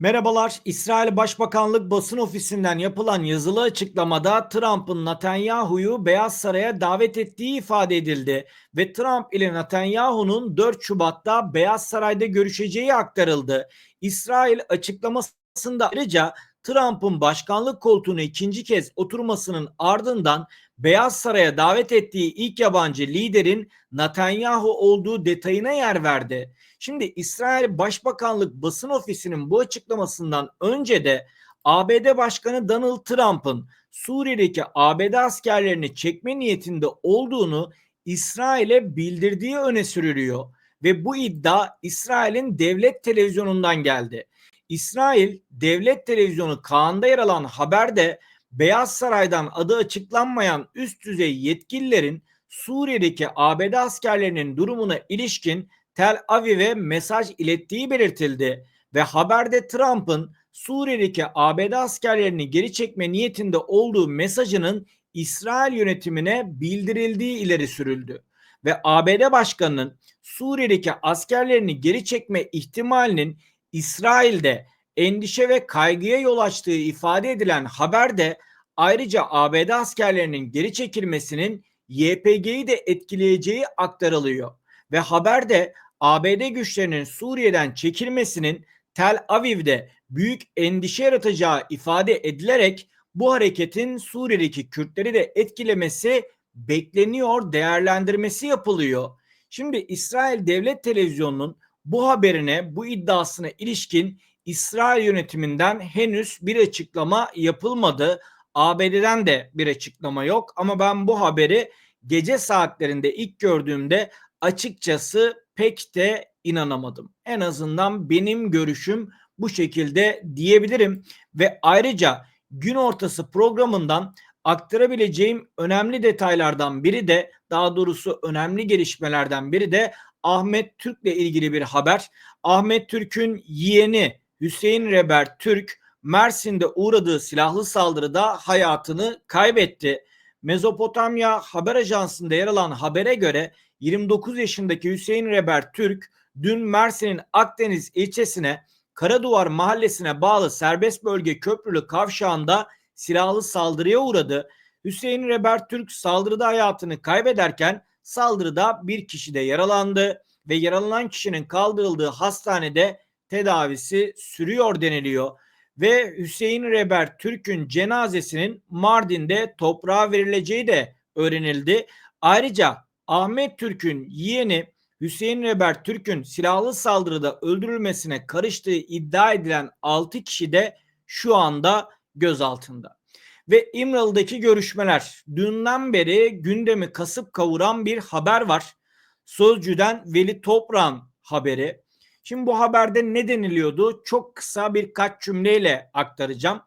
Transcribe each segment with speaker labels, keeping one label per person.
Speaker 1: Merhabalar. İsrail Başbakanlık basın ofisinden yapılan yazılı açıklamada Trump'ın Netanyahu'yu Beyaz Saray'a davet ettiği ifade edildi ve Trump ile Netanyahu'nun 4 Şubat'ta Beyaz Saray'da görüşeceği aktarıldı. İsrail açıklamasında ayrıca Trump'ın başkanlık koltuğuna ikinci kez oturmasının ardından Beyaz Saray'a davet ettiği ilk yabancı liderin Netanyahu olduğu detayına yer verdi. Şimdi İsrail Başbakanlık basın ofisinin bu açıklamasından önce de ABD Başkanı Donald Trump'ın Suriye'deki ABD askerlerini çekme niyetinde olduğunu İsrail'e bildirdiği öne sürülüyor ve bu iddia İsrail'in devlet televizyonundan geldi. İsrail devlet televizyonu Kaan'da yer alan haberde Beyaz Saray'dan adı açıklanmayan üst düzey yetkililerin Suriye'deki ABD askerlerinin durumuna ilişkin Tel Aviv'e mesaj ilettiği belirtildi ve haberde Trump'ın Suriye'deki ABD askerlerini geri çekme niyetinde olduğu mesajının İsrail yönetimine bildirildiği ileri sürüldü ve ABD Başkanı'nın Suriye'deki askerlerini geri çekme ihtimalinin İsrail'de endişe ve kaygıya yol açtığı ifade edilen haberde ayrıca ABD askerlerinin geri çekilmesinin YPG'yi de etkileyeceği aktarılıyor ve haberde ABD güçlerinin Suriye'den çekilmesinin Tel Aviv'de büyük endişe yaratacağı ifade edilerek bu hareketin Suriye'deki Kürtleri de etkilemesi bekleniyor, değerlendirmesi yapılıyor. Şimdi İsrail Devlet Televizyonu'nun bu haberine, bu iddiasına ilişkin İsrail yönetiminden henüz bir açıklama yapılmadı. ABD'den de bir açıklama yok ama ben bu haberi gece saatlerinde ilk gördüğümde açıkçası pek de inanamadım. En azından benim görüşüm bu şekilde diyebilirim ve ayrıca gün ortası programından aktarabileceğim önemli detaylardan biri de daha doğrusu önemli gelişmelerden biri de Ahmet Türk'le ilgili bir haber. Ahmet Türk'ün yeğeni Hüseyin Reber Türk Mersin'de uğradığı silahlı saldırıda hayatını kaybetti. Mezopotamya Haber Ajansı'nda yer alan habere göre 29 yaşındaki Hüseyin Reber Türk dün Mersin'in Akdeniz ilçesine Karaduvar mahallesine bağlı serbest bölge köprülü kavşağında silahlı saldırıya uğradı. Hüseyin Reber Türk saldırıda hayatını kaybederken saldırıda bir kişi de yaralandı ve yaralanan kişinin kaldırıldığı hastanede tedavisi sürüyor deniliyor ve Hüseyin Reber Türk'ün cenazesinin Mardin'de toprağa verileceği de öğrenildi. Ayrıca Ahmet Türk'ün yeğeni Hüseyin Reber Türk'ün silahlı saldırıda öldürülmesine karıştığı iddia edilen 6 kişi de şu anda gözaltında. Ve İmralı'daki görüşmeler dünden beri gündemi kasıp kavuran bir haber var. Sözcüden Veli Toprak'ın haberi. Şimdi bu haberde ne deniliyordu? Çok kısa birkaç cümleyle aktaracağım.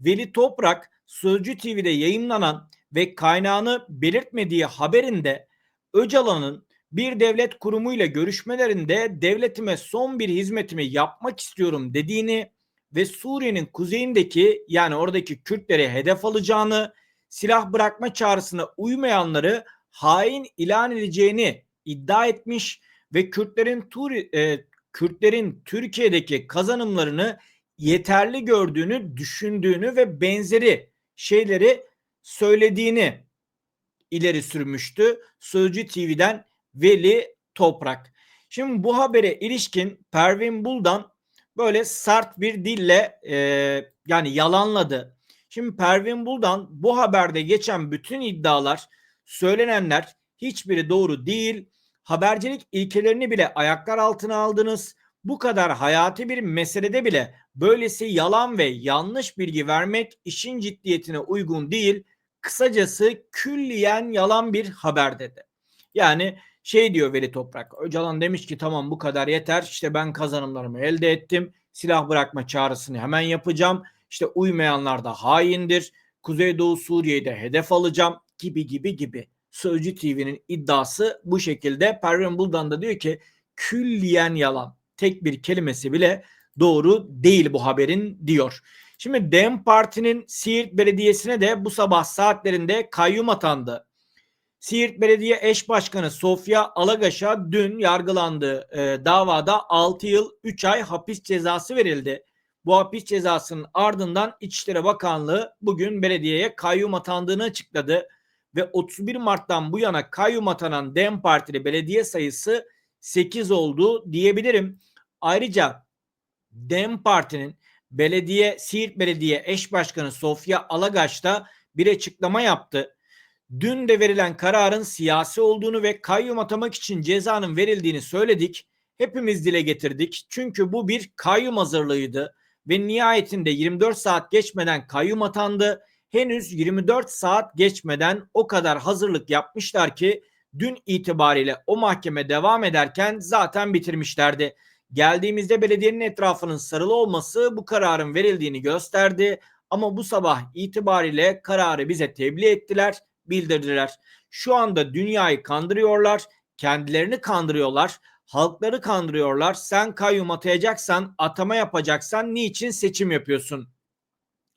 Speaker 1: Veli Toprak Sözcü TV'de yayınlanan ve kaynağını belirtmediği haberinde Öcalan'ın bir devlet kurumuyla görüşmelerinde devletime son bir hizmetimi yapmak istiyorum dediğini ve Suriye'nin kuzeyindeki yani oradaki Kürtleri hedef alacağını, silah bırakma çağrısına uymayanları hain ilan edeceğini iddia etmiş ve Kürtlerin Turi, e, Kürtlerin Türkiye'deki kazanımlarını yeterli gördüğünü, düşündüğünü ve benzeri şeyleri söylediğini ileri sürmüştü. Sözcü TV'den Veli Toprak. Şimdi bu habere ilişkin Pervin Buldan böyle sert bir dille e, yani yalanladı. Şimdi Pervin Buldan bu haberde geçen bütün iddialar, söylenenler hiçbiri doğru değil. Habercilik ilkelerini bile ayaklar altına aldınız. Bu kadar hayati bir meselede bile böylesi yalan ve yanlış bilgi vermek işin ciddiyetine uygun değil. Kısacası külliyen yalan bir haber dedi. Yani şey diyor Veli Toprak. Öcalan demiş ki tamam bu kadar yeter. İşte ben kazanımlarımı elde ettim. Silah bırakma çağrısını hemen yapacağım. İşte uymayanlar da haindir. Kuzeydoğu Suriye'de hedef alacağım gibi gibi gibi. Sözcü TV'nin iddiası bu şekilde. Pervin Buldan da diyor ki külliyen yalan. Tek bir kelimesi bile doğru değil bu haberin diyor. Şimdi DEM Parti'nin Siirt Belediyesi'ne de bu sabah saatlerinde kayyum atandı. Siirt Belediye Eş Başkanı Sofya Alagaş'a dün yargılandığı e, davada 6 yıl 3 ay hapis cezası verildi. Bu hapis cezasının ardından İçişleri Bakanlığı bugün belediyeye kayyum atandığını açıkladı ve 31 Mart'tan bu yana kayyum atanan DEM Partili belediye sayısı 8 oldu diyebilirim. Ayrıca DEM Parti'nin belediye Siirt Belediye eş başkanı Sofya Alagaç da bir açıklama yaptı. Dün de verilen kararın siyasi olduğunu ve kayyum atamak için cezanın verildiğini söyledik. Hepimiz dile getirdik. Çünkü bu bir kayyum hazırlığıydı ve nihayetinde 24 saat geçmeden kayyum atandı. Henüz 24 saat geçmeden o kadar hazırlık yapmışlar ki dün itibariyle o mahkeme devam ederken zaten bitirmişlerdi. Geldiğimizde belediyenin etrafının sarılı olması bu kararın verildiğini gösterdi. Ama bu sabah itibariyle kararı bize tebliğ ettiler, bildirdiler. Şu anda dünyayı kandırıyorlar, kendilerini kandırıyorlar, halkları kandırıyorlar. Sen kayyum atayacaksan, atama yapacaksan niçin seçim yapıyorsun?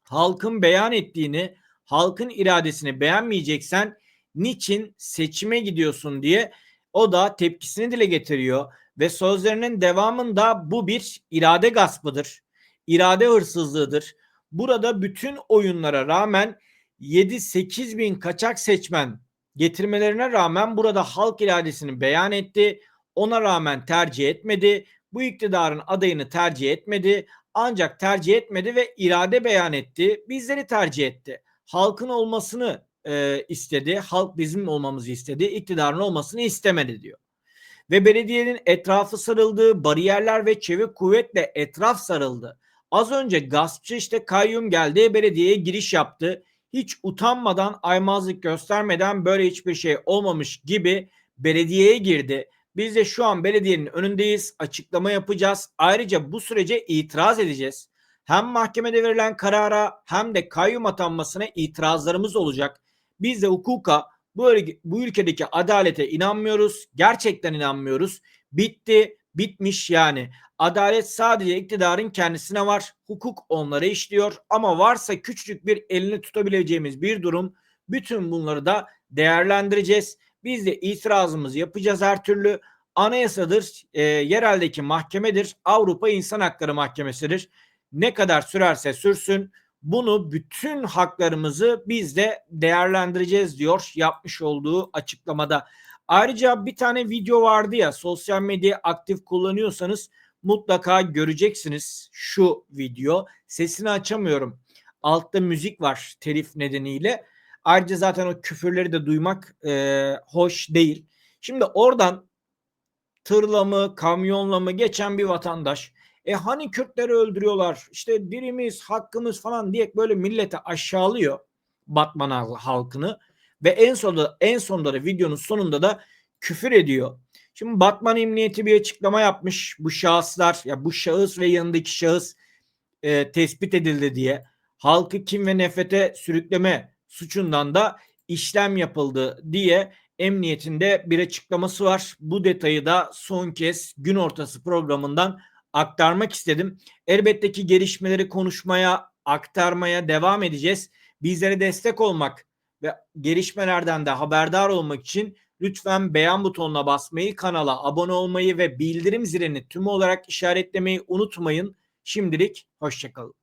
Speaker 1: Halkın beyan ettiğini, halkın iradesini beğenmeyeceksen niçin seçime gidiyorsun diye o da tepkisini dile getiriyor ve sözlerinin devamında bu bir irade gaspıdır. irade hırsızlığıdır. Burada bütün oyunlara rağmen 7-8 bin kaçak seçmen getirmelerine rağmen burada halk iradesini beyan etti. Ona rağmen tercih etmedi. Bu iktidarın adayını tercih etmedi. Ancak tercih etmedi ve irade beyan etti. Bizleri tercih etti. Halkın olmasını e, istedi. Halk bizim olmamızı istedi. İktidarın olmasını istemedi diyor ve belediyenin etrafı sarıldı, bariyerler ve çevik kuvvetle etraf sarıldı. Az önce gaspçı işte kayyum geldi, belediyeye giriş yaptı. Hiç utanmadan, aymazlık göstermeden böyle hiçbir şey olmamış gibi belediyeye girdi. Biz de şu an belediyenin önündeyiz, açıklama yapacağız. Ayrıca bu sürece itiraz edeceğiz. Hem mahkemede verilen karara hem de kayyum atanmasına itirazlarımız olacak. Biz de hukuka, bu, bu ülkedeki adalete inanmıyoruz. Gerçekten inanmıyoruz. Bitti, bitmiş yani. Adalet sadece iktidarın kendisine var. Hukuk onlara işliyor ama varsa küçücük bir elini tutabileceğimiz bir durum bütün bunları da değerlendireceğiz. Biz de itirazımızı yapacağız her türlü. Anayasadır, e, yereldeki mahkemedir, Avrupa İnsan Hakları Mahkemesi'dir. Ne kadar sürerse sürsün bunu bütün haklarımızı biz de değerlendireceğiz diyor yapmış olduğu açıklamada. Ayrıca bir tane video vardı ya sosyal medya aktif kullanıyorsanız mutlaka göreceksiniz şu video. Sesini açamıyorum. Altta müzik var telif nedeniyle. Ayrıca zaten o küfürleri de duymak e, hoş değil. Şimdi oradan tırla mı kamyonla mı geçen bir vatandaş e hani Kürtleri öldürüyorlar işte birimiz hakkımız falan diye böyle millete aşağılıyor Batman halkını ve en sonunda en sonunda da videonun sonunda da küfür ediyor. Şimdi Batman Emniyeti bir açıklama yapmış. Bu şahıslar ya bu şahıs ve yanındaki şahıs e, tespit edildi diye halkı kim ve nefrete sürükleme suçundan da işlem yapıldı diye emniyetinde bir açıklaması var. Bu detayı da son kez gün ortası programından aktarmak istedim. Elbette ki gelişmeleri konuşmaya, aktarmaya devam edeceğiz. Bizlere destek olmak ve gelişmelerden de haberdar olmak için lütfen beğen butonuna basmayı, kanala abone olmayı ve bildirim zilini tüm olarak işaretlemeyi unutmayın. Şimdilik hoşçakalın.